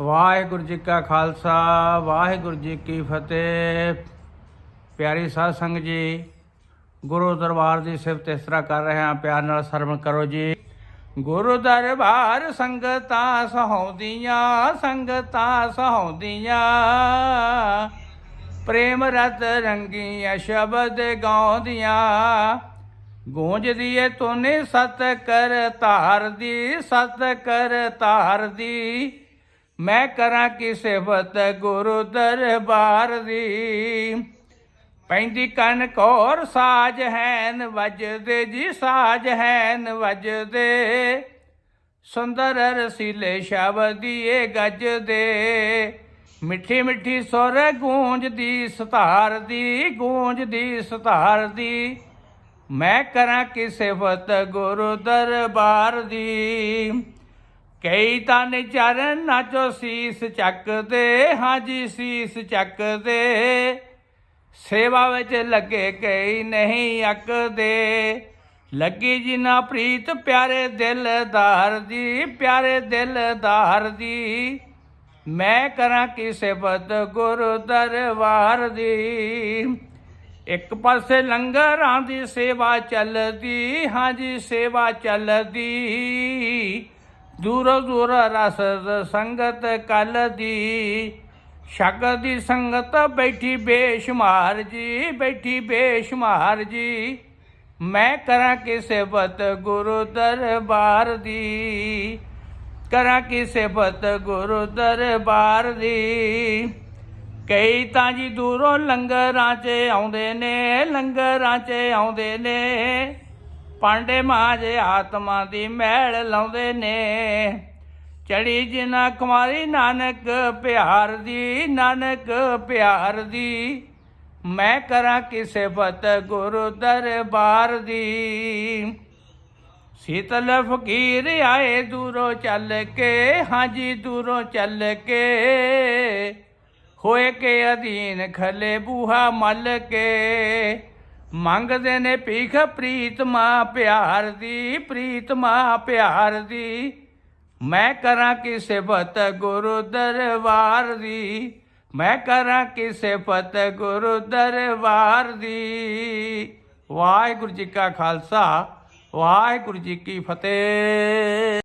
ਵਾਹਿਗੁਰੂ ਜੀ ਕਾ ਖਾਲਸਾ, ਵਾਹਿਗੁਰੂ ਜੀ ਕੀ ਫਤਿਹ। ਪਿਆਰੀ ਸਾਧ ਸੰਗਤ ਜੀ, ਗੁਰੂ ਦਰਬਾਰ ਦੀ ਸਿਫਤ ਇਸ ਤਰ੍ਹਾਂ ਕਰ ਰਹੇ ਹਾਂ, ਪਿਆਰ ਨਾਲ ਸਰਵਣ ਕਰੋ ਜੀ। ਗੁਰੂ ਦਰਬਾਰ ਸੰਗਤਾਂ ਸਹਾਉਂਦੀਆਂ ਸੰਗਤਾਂ ਸਹਾਉਂਦੀਆਂ। ਪ੍ਰੇਮ ਰਤ ਰੰਗੀਆਂ ਸ਼ਬਦ ਗਾਉਂਦੀਆਂ। ਗੂੰਜਦੀ ਏ ਤੋਨੇ ਸਤ ਕਰ ਧਾਰ ਦੀ, ਸਤ ਕਰ ਧਾਰ ਦੀ। ਮੈਂ ਕਰਾਂ ਕੀ ਸਿਫਤ ਗੁਰੂ ਦਰਬਾਰ ਦੀ। ਪੈਂਦੀ ਕਨ ਕੋਰ ਸਾਜ ਹੈਨ ਵੱਜਦੇ ਜੀ ਸਾਜ ਹੈਨ ਵੱਜਦੇ। ਸੁੰਦਰ ਰਸੀਲੇ ਸ਼ਬਦੀਏ ਗੱਜਦੇ। ਮਿੱਠੀ ਮਿੱਠੀ ਸੁਰ ਗੂੰਜਦੀ ਸਤਾਰ ਦੀ ਗੂੰਜਦੀ ਸਤਾਰ ਦੀ। ਮੈਂ ਕਰਾਂ ਕੀ ਸਿਫਤ ਗੁਰੂ ਦਰਬਾਰ ਦੀ। ਕਈ ਤਨ ਚਰਨ ਨਾਚੋ ਸੀਸ ਚੱਕਦੇ ਹਾਂਜੀ ਸੀਸ ਚੱਕਦੇ। ਸੇਵਾ ਵਿੱਚ ਲੱਗੇ ਕਈ ਨਹੀਂ ਅਕਦੇ। ਲੱਗੀ ਜਿਨਾ ਪ੍ਰੀਤ ਪਿਆਰੇ ਦਿਲਦਾਰ ਦੀ, ਪਿਆਰੇ ਦਿਲਦਾਰ ਦੀ। ਮੈਂ ਕਰਾਂ ਕਿਸੇ ਬਦ ਗੁਰ ਦਰਬਾਰ ਦੀ। ਇੱਕ ਪਾਸੇ ਲੰਗਰਾਂ ਦੀ ਸੇਵਾ ਚੱਲਦੀ ਹਾਂਜੀ ਸੇਵਾ ਚੱਲਦੀ। ਦੂਰੋਂ ਦੂਰ ਰਸ ਸੰਗਤ ਕਲ ਦੀ। ਸ਼ਗਤ ਦੀ ਸੰਗਤ ਬੈਠੀ ਬੇਸ਼ਮਾਰ ਜੀ, ਬੈਠੀ ਬੇਸ਼ਮਾਰ ਜੀ। ਮੈਂ ਕਰਾਂ ਕਿ ਸਿਫਤ ਗੁਰੂ ਦਰਬਾਰ ਦੀ। ਕਰਾਂ ਕਿਸੇ ਬਤ ਗੁਰੂ ਦਰਬਾਰ ਦੀ। ਕਈ ਤਾਂ ਜੀ ਦੂਰੋਂ ਲੰਗਰਾਂ 'ਚ ਆਉਂਦੇ ਨੇ, ਲੰਗਰਾਂ 'ਚ ਆਉਂਦੇ ਨੇ। ਪਾਂਡੇ ਮਾਜ ਆਤਮਾ ਦੀ ਮਹਿਲ ਲਾਉਂਦੇ ਨੇ। ਚੜੀ ਜਿਨਾ ਕੁਮਾਰੀ ਨਾਨਕ, ਪਿਆਰ ਦੀ ਨਾਨਕ, ਪਿਆਰ ਦੀ। ਮੈਂ ਕਰਾਂ ਕਿ ਸਿਫਤ ਗੁਰੂ ਦਰਬਾਰ ਦੀ। ਸੀਤਲ ਫਕੀਰ ਆਏ ਦੂਰੋਂ ਚੱਲ ਕੇ, ਹਾਂਜੀ ਦੂਰੋਂ ਚੱਲ ਕੇ। ਹੋਏ ਕੇ ਅਧੀਨ ਖਲੇ ਬੂਹਾ ਮੱਲ ਕੇ। ਮੰਗਦੇ ਨੇ ਭੀਖ ਪ੍ਰੀਤ ਪ੍ਰੀਤਮਾ ਪਿਆਰ ਦੀ, ਪ੍ਰੀਤ ਪ੍ਰੀਤਮਾ ਪਿਆਰ ਦੀ। ਮੈਂ ਕਰਾਂ ਕਿ ਸਿਫਤ ਗੁਰੂ ਦਰਬਾਰ ਦੀ, ਮੈਂ ਕਰਾਂ ਕਿ ਸਿਫਤ ਗੁਰੂ ਦਰਬਾਰ ਦੀ। ਵਾਹਿਗੁਰੂ ਜੀ ਕਾ ਖਾਲਸਾ, ਵਾਹਿਗੁਰੂ ਜੀ ਕੀ ਫਤਿਹ।